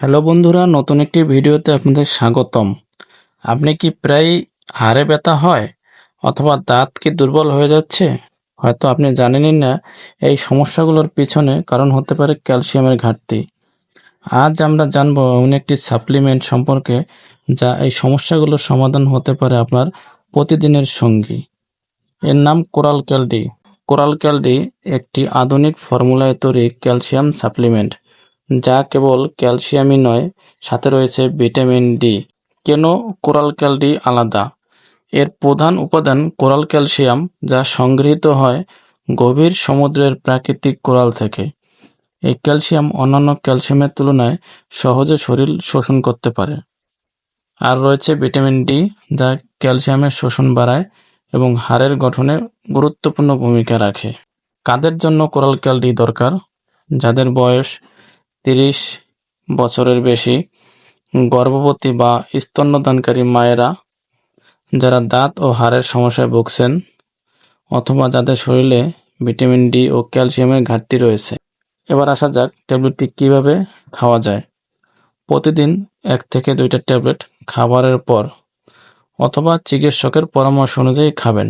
Hello বন্ধুরা, নতুন একটি ভিডিওতে আপনাদের স্বাগতম। আপনি কি প্রায় হাড়ে ব্যথা হয় অথবা দাঁত কি দুর্বল হয়ে যাচ্ছে? হয়তো আপনি জানেনই না এই সমস্যাগুলোর পিছনে কারণ হতে পারে ক্যালসিয়ামের ঘাটতি। আজ আমরা জানব এমন একটি সাপ্লিমেন্ট সম্পর্কে যা এই সমস্যাগুলোর সমাধান হতে পারে আপনার প্রতিদিনের সঙ্গী। এর নাম কোরাল ক্যালডি। কোরাল ক্যালডি একটি আধুনিক ফর্মুলায় তৈরি ক্যালসিয়াম সাপ্লিমেন্ট। যা কেবল ক্যালসিয়ামই নয়, সাথে রয়েছে ভিটামিন ডি। কেন কোরাল ক্যালডি আলাদা? এর প্রধান উপাদান কোরাল ক্যালসিয়াম, যা সংগৃহীত হয় গভীর সমুদ্রের প্রাকৃতিক কোরাল থেকে। এই ক্যালসিয়াম অন্যান্য ক্যালসিয়ামের তুলনায় সহজে শরীর শোষণ করতে পারে। আর রয়েছে ভিটামিন ডি, যা ক্যালসিয়ামের শোষণ বাড়ায় এবং হাড়ের গঠনে গুরুত্বপূর্ণ ভূমিকা রাখে। কাদের জন্য কোরাল ক্যালডি দরকার? যাদের বয়স তিরিশ বছরের বেশি গর্ভবতী বা স্তন্যদানকারী মায়েরা যারা দাঁত ও হাড়ের সমস্যায় ভুগছেন অথবা যাদের শরীরে ভিটামিন ডি ও ক্যালসিয়ামের ঘাটতি রয়েছে। এবার আসা যাক ট্যাবলেটটি কীভাবে খাওয়া যায়। প্রতিদিন এক থেকে দুইটা ট্যাবলেট খাবারের পর অথবা চিকিৎসকের পরামর্শ অনুযায়ী খাবেন।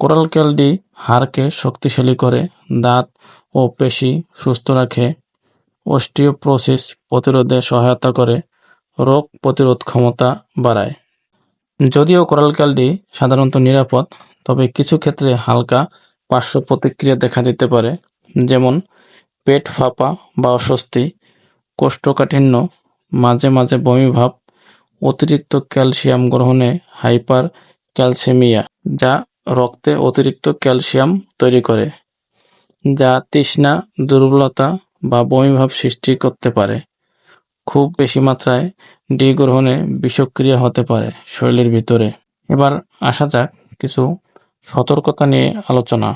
কোরাল ক্যালডি হাড়কে শক্তিশালী করে দাঁত ও পেশি সুস্থ রাখে অস্টিওপ্রোসিস প্রতিরোধে সহায়তা করে রোগ প্রতিরোধ ক্ষমতা বাড়ায়। যদিও কোরাল সাধারণত নিরাপদ, তবে কিছু ক্ষেত্রে হালকা পার্শ্ব প্রতিক্রিয়া দেখা দিতে পারে, যেমন পেট ফাঁপা বা অস্বস্তি, কোষ্ঠকাঠিন্য, মাঝে মাঝে বমিভাব অতিরিক্ত ক্যালসিয়াম গ্রহণে হাইপার ক্যালসেমিয়া যা রক্তে অতিরিক্ত ক্যালসিয়াম তৈরি করে, যা তৃষ্ণা, দুর্বলতা বা বমিভাব সৃষ্টি করতে পারে। খুব বেশি মাত্রায় ডি গ্রহণে বিষক্রিয়া হতে পারে শরীরের ভিতরে। এবার আসা যাক কিছু সতর্কতা নিয়ে আলোচনা।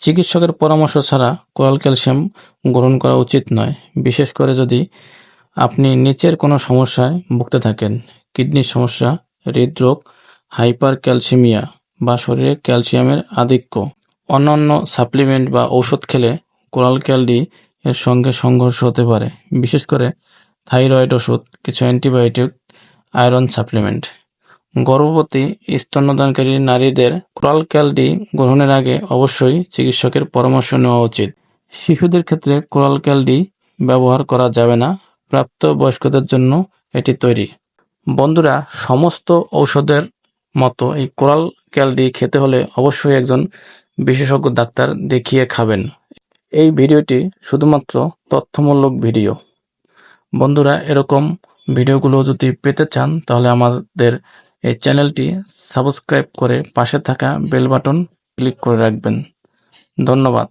চিকিৎসকের পরামর্শ ছাড়া কোরাল ক্যালসিয়াম গ্রহণ করা উচিত নয়, বিশেষ করে যদি আপনি নিচের কোনো সমস্যায় ভুগতে থাকেন, কিডনির সমস্যা, হৃদরোগ হাইপার ক্যালসিমিয়া বা শরীরে ক্যালসিয়ামের আধিক্য। অন্যান্য সাপ্লিমেন্ট বা ঔষধ খেলে কোরাল ক্যালডি এর সঙ্গে সংঘর্ষ হতে পারে। বিশেষ করে থাইরয়েড ওষুধ, কিছু অ্যান্টিবায়োটিক, আয়রন সাপ্লিমেন্ট। গর্ভবতী স্তন্যদানকারী নারীদের কোরাল ক্যালডি গ্রহণের আগে অবশ্যই চিকিৎসকের পরামর্শ নেওয়া উচিত। শিশুদের ক্ষেত্রে কোরাল ক্যালডি ব্যবহার করা যাবে না। প্রাপ্ত বয়স্কদের জন্য এটি তৈরি। বন্ধুরা, সমস্ত ঔষধের মতো এই কোরাল ক্যালডি খেতে হলে অবশ্যই একজন বিশেষজ্ঞ ডাক্তার দেখিয়ে খাবেন। এই ভিডিওটি শুধুমাত্র তথ্যমূলক ভিডিও। বন্ধুরা, এরকম ভিডিওগুলো যদি পেতে চান, তাহলে আমাদের এই চ্যানেলটি সাবস্ক্রাইব করে পাশে থাকা বেল বাটন ক্লিক করে রাখবেন। ধন্যবাদ।